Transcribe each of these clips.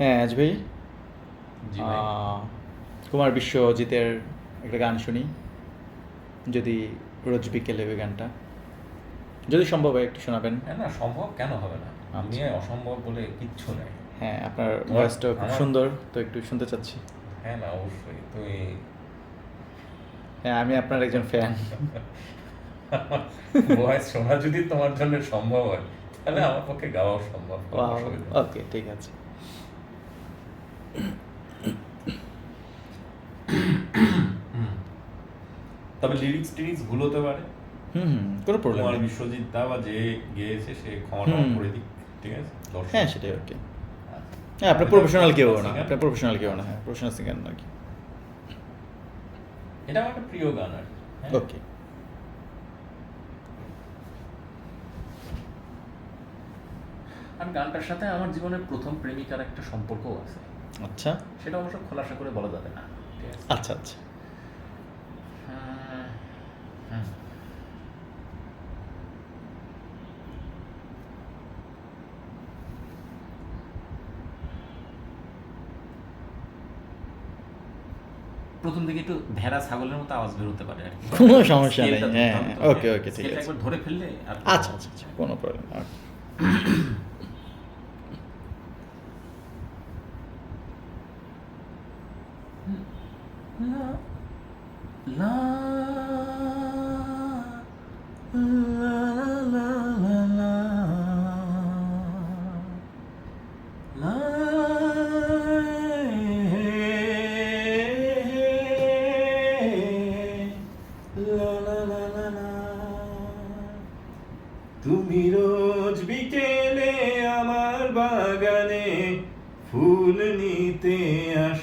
হ্যাঁ আজ ভাই। কুমার বিশ্বজিতের একটা গান শুনি। যদি রোজ বিকেলে ওই গানটা। যদি সম্ভব হয় একটু শোনাবেন। হ্যাঁ না সম্ভব কেন হবে না? আমি দুনিয়ায় অসম্ভব বলে কিচ্ছু নেই। হ্যাঁ আপনার ভয়েসটা খুব সুন্দর তো একটু শুনতে চাচ্ছি। হ্যাঁ না অবশ্যই। তুমি হ্যাঁ আমি আপনার একজন ফ্যান ভয়েস শোনা যদি তোমার জন্য সম্ভব হয় তাহলে আমার পক্ষে গাওয়াও সম্ভব ওকে ঠিক আছে। তবে লিরিক্স টিরিক্স ভুল হতে পারে। হুম হুম কোনো প্রবলেম নেই। বিশ্বজিৎ দা বা যে গেয়েছে সে ক্ষমা করে দিক ঠিক আছে? হ্যাঁ সেটাই ওকে আচ্ছা। হ্যাঁ আপনার প্রফেশনাল কেউ না? আপনার প্রফেশনাল কেউ না হ্যাঁ প্রফেশনাল সিঙ্গার না কি। এটা আমার একটা প্রিয় গান আর কি, হ্যাঁ। ওকে আর গানটার সাথে আমার জীবনের প্রথম প্রেমিকার একটা সম্পর্কও আছে। আচ্ছা। সেটা অবশ্য খোলাসা করে বলা যাবে না। আচ্ছা আচ্ছা। হ্যাঁ, প্রথম দিকে একটু ভেড়া ছাগলের মতো আওয়াজ বেরোতে পারে আর কি। কোনো সমস্যা নেই, হ্যাঁ, ওকে, হ্যাঁ। ওকে, ঠিক আছে। একবার ধরে ফেললে আচ্ছা আচ্ছা আচ্ছা কোনো প্রবলেম লা লা লা তুমি রোজ বিকেলে আমার বাগানে ফুল নিতে আস।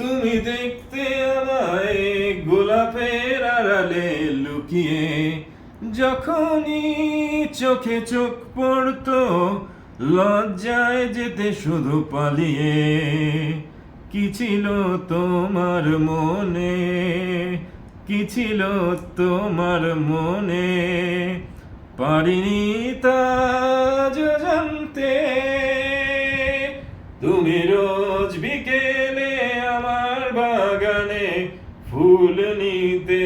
তুমি দেখতে আমায় গোলাপের আড়ালে লুকিয়ে, যখনই চোখে চোখ পড়তো, লজ্জায় যেতে শুধু পালিয়ে। কি ছিল তোমার মনে? কি ছিল তোমার মনে? পারিনি তা জানতে। ফুল নিতে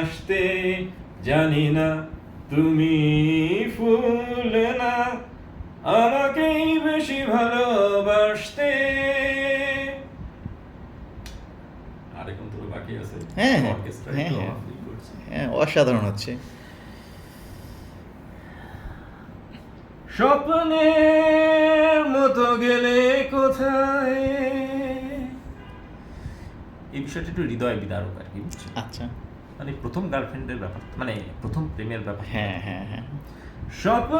আসতে জানি না তুমি ফুল না। আমাকেই বেশি ভালোবাসতে। বাকি আছে। হ্যাঁ, হ্যাঁ, হ্যাঁ, হ্যাঁ। অসাধারণ হচ্ছে। স্বপ্নের মতো গেলে কোথায়? বিষয়টা একটু হৃদয় বিদারক আর কি বুঝছ? আচ্ছা। মানে প্রথম গার্লফ্রেন্ডের ব্যাপার মানে প্রথম প্রেমের ব্যাপার। হ্যাঁ হ্যাঁ হ্যাঁ। স্বপ্ন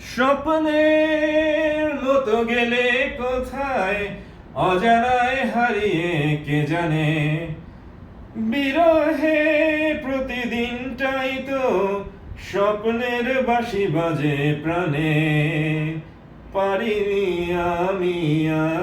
স্বপ্নের মতো গেলে কোথায়? অজানায় হারিয়ে কে জানে? বিরহে প্রতিদিনটাই তো স্বপ্নের বাঁশি বাজে প্রাণে। পারিনি আমি আজও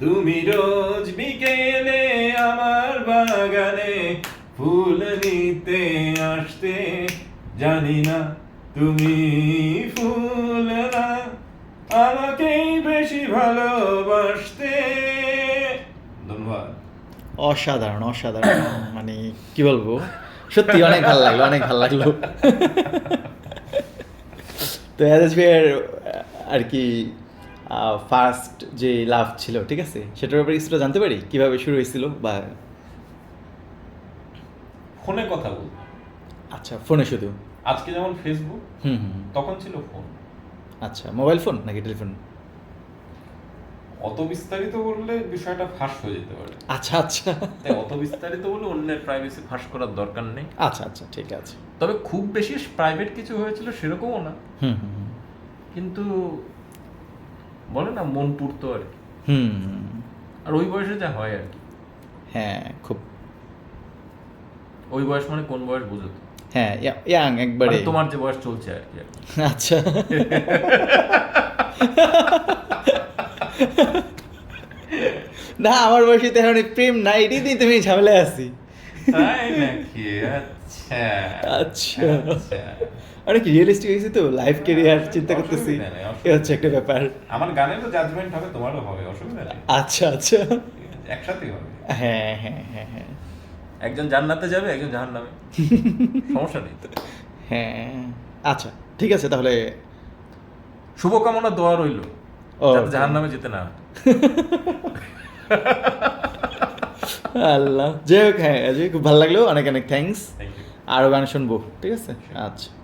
তুমি রোজ বিকেলে আমার বাগানে ফুল নিতে আসতে। জানি না তুমি ফুল না আমাকেই বেশি ভালোবাসতে। ধন্যবাদ। অসাধারণ অসাধারণ। মানে কি বলব? সত্যি অনেক ভালো লাগল অনেক ভালো লাগল। তো এস আর কি ফার্স্ট যে লাভ ছিল ঠিক আছে? সেটার ব্যাপারে কিছুটা জানতে পারি? কীভাবে শুরু হয়েছিল বা ফোনে কথা বলব আচ্ছা ফোনে শুধু? আজকে যেমন ফেসবুক হুম হুম তখন ছিল ফোন আচ্ছা মোবাইল ফোন নাকি টেলিফোন অত বিস্তারিত বললে বিষয়টা ফাঁস হয়ে যেতে পারে। আচ্ছা আচ্ছা। তাই অত বিস্তারিত বলে অন্যের প্রাইভেসি ফাঁস করার দরকার নেই। আচ্ছা আচ্ছা ঠিক আছে। তবে খুব বেশি প্রাইভেট কিছু হয়েছিল সেরকমও না। হুম হুম হুম। কিন্তু বলে না মন পুড়তো আর কি। হুম। আর ওই বয়সে যা হয় আর কি। হ্যাঁ খুব। ওই বয়স মানে কোন বয়স বুঝো? হ্যাঁ ইয়াং একবারে। মানে তোমার যে বয়স চলছে আর কি আচ্ছা। না আমার বয়সে তো এখন প্রেম নাই দিয়ে তুমি ঝামেলায় আছি। তাই নাকি? আচ্ছা আচ্ছা। আচ্ছা। অনেক রিয়েলিস্টিক হয়েছে তো? লাইফ কেরিয়ার চিন্তা করতেছি। এ হচ্ছে একটা ব্যাপার। আমার গানেরও জাজমেন্ট হবে তোমারও হবে অসুবিধা নেই। আচ্ছা আচ্ছা। একসাথেই হবে। হ্যাঁ হ্যাঁ হ্যাঁ হ্যাঁ। একজন জান্নাতে যাবে একজন জাহান্নামে। সমস্যা নেই। হ্যাঁ আচ্ছা ঠিক আছে তাহলে। শুভকামনা দোয়া রইল. জাহান্নামে যেতে না। আল্লাহ। যাই হোক হ্যাঁ যাই খুব ভালো লাগল। অনেক অনেক থ্যাংকস. আরও গান শুনব ঠিক আছে? আচ্ছা।